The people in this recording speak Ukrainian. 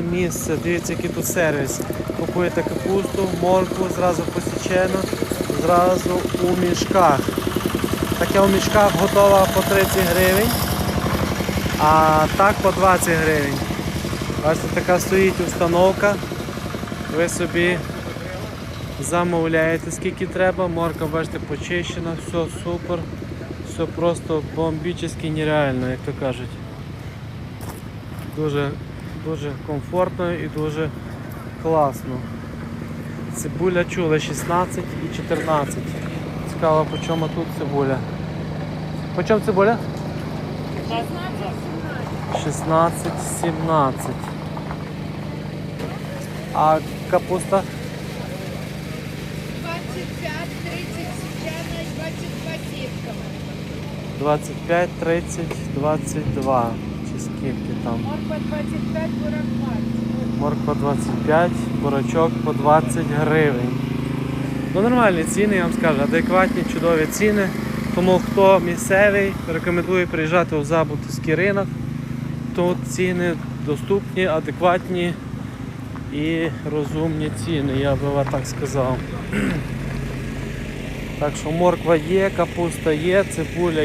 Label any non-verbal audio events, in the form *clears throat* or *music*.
Місце, дивіться, який тут сервіс. Купуєте капусту, моркву, зразу посічено, зразу у мішках. Таке у мішках готова по 30 гривень, а так по 20 гривень. Бачите, така стоїть установка. Ви собі замовляєте скільки треба, морка, бачите, почищена, все супер, все просто бомбічно нереально, як то кажуть. Дуже, дуже комфортно і дуже класно. Цибуля чула 16 і 14. Цікаво, по чому тут цибуля. По чому цибуля? 16, 17. А капуста 25, 30 сечена и 22 сетками. 25, 30, 22. Чи скільки там? Морква 25, бурак 20. Морква 25, бурачок по 20 гривень. Ну нормальні ціни, я вам скажу, адекватні, чудові ціни. Тому хто місцевий, рекомендую приїжджати у Забутівський ринок. Тут ціни доступні, адекватні і розумні ціни, я би вам так сказав. *clears throat* Так що морква є, капуста є, цибуля